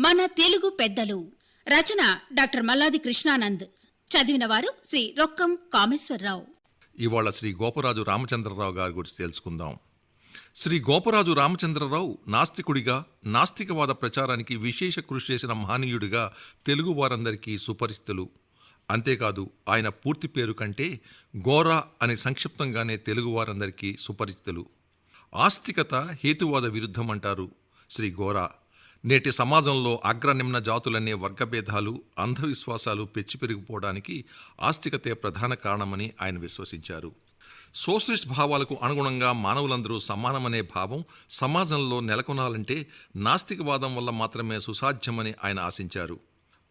మన తెలుగు పెద్దలు. రచన డాక్టర్ మల్లాది కృష్ణానంద్. చదివిన వారు శ్రీ రొక్కం కామేశ్వరరావు. ఇవాళ శ్రీ గోపరాజు రామచంద్రరావు గారి గురించి తెలుసుకుందాం. శ్రీ గోపరాజు రామచంద్రరావు నాస్తికుడిగా నాస్తికవాద ప్రచారానికి విశేష కృషి చేసిన మహనీయుడిగా తెలుగు వారందరికీ సుపరిచితులు. అంతేకాదు ఆయన పూర్తి పేరు కంటే గోరా అని సంక్షిప్తంగానే తెలుగు వారందరికీ సుపరిచితులు. ఆస్తికత హేతువాద విరుద్ధం అంటారు శ్రీ గోరా. నేటి సమాజంలో అగ్రనిమ్న జాతులనే వర్గభేదాలు అంధవిశ్వాసాలు పెచ్చి పెరిగిపోవడానికి ఆస్తికతే ప్రధాన కారణమని ఆయన విశ్వసించారు. సోషలిస్ట్ భావాలకు అనుగుణంగా మానవులందరూ సమానమనే భావం సమాజంలో నెలకొనాలంటే నాస్తికవాదం వల్ల మాత్రమే సుసాధ్యమని ఆయన ఆశించారు.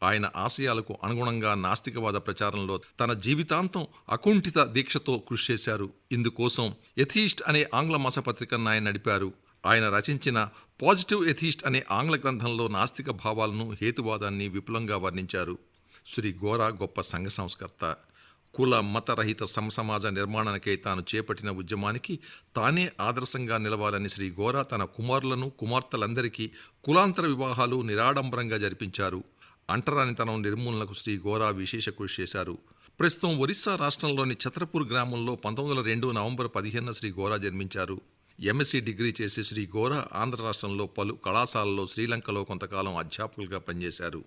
ఆయన ఆశయాలకు అనుగుణంగా నాస్తికవాద ప్రచారంలో తన జీవితాంతం అకుంఠిత దీక్షతో కృషి చేశారు. ఇందుకోసం ఎథీస్ట్ అనే ఆంగ్ల మాసపత్రికను ఆయన నడిపారు. ఆయన రచించిన పాజిటివ్ ఎథీస్ట్ అనే ఆంగ్ల గ్రంథంలో నాస్తిక భావాలను హేతువాదాన్ని విపులంగా వర్ణించారు. శ్రీ గోరా గొప్ప సంఘ సంస్కర్త. కుల మతరహిత సమసమాజ నిర్మాణానికై తాను చేపట్టిన ఉద్యమానికి తానే ఆదర్శంగా నిలవాలని శ్రీ గోరా తన కుమారులను కుమార్తెలందరికీ కులాంతర వివాహాలు నిరాడంబరంగా జరిపించారు. అంటరానితనం నిర్మూలనకు శ్రీ గోరా విశేష కృషి చేశారు. ప్రస్తుతం ఒరిస్సా రాష్ట్రంలోని ఛత్రపూర్ గ్రామంలో పంతొమ్మిది వందల రెండు నవంబర్ పదిహేనున శ్రీ గోరా జన్మించారు. ఎంఎస్సీ డిగ్రీ చేసి శ్రీ గోర ఆంధ్ర రాష్ట్రంలో పలు కళాశాలలో శ్రీలంకలో కొంతకాలం అధ్యాపకులుగా పనిచేశారు.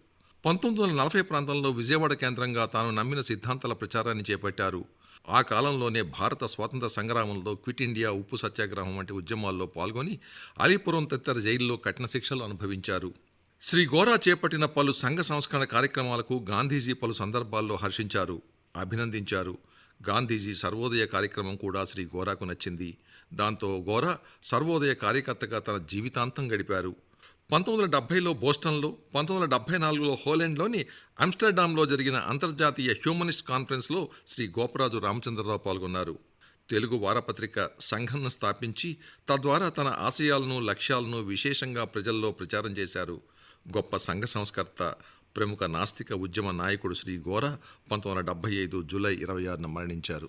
పంతొమ్మిది వందల నలభై ప్రాంతంలో విజయవాడ కేంద్రంగా తాను నమ్మిన సిద్ధాంతాల ప్రచారాన్ని చేపట్టారు. ఆ కాలంలోనే భారత స్వాతంత్ర సంగ్రామంలో క్విట్ ఇండియా ఉప్పు సత్యాగ్రహం వంటి ఉద్యమాల్లో పాల్గొని అలీపురం తదితర జైల్లో కఠిన శిక్షలు అనుభవించారు. శ్రీ గోరా చేపట్టిన పలు సంఘ సంస్కరణ కార్యక్రమాలకు గాంధీజీ పలు సందర్భాల్లో హర్షించారు అభినందించారు. గాంధీజీ సర్వోదయ కార్యక్రమం కూడా శ్రీ గోరాకు నచ్చింది. దాంతో గోరా సర్వోదయ కార్యకర్తగా తన జీవితాంతం గడిపారు. పంతొమ్మిది వందల డెబ్బైలో బోస్టన్లో పంతొమ్మిది వందల డెబ్బై నాలుగులో హోలాండ్లోని ఆమ్స్టర్డామ్లో జరిగిన అంతర్జాతీయ హ్యూమనిస్ట్ కాన్ఫరెన్స్లో శ్రీ గోపరాజు రామచంద్రరావు పాల్గొన్నారు. తెలుగు వారపత్రిక సంఘంను స్థాపించి తద్వారా తన ఆశయాలను లక్ష్యాలను విశేషంగా ప్రజల్లో ప్రచారం చేశారు. గొప్ప సంఘ సంస్కర్త ప్రముఖ నాస్తిక ఉద్యమ నాయకుడు శ్రీ గోరా పంతొమ్మిది వందల డెబ్బై ఐదు జూలై ఇరవై ఆరున మరణించారు.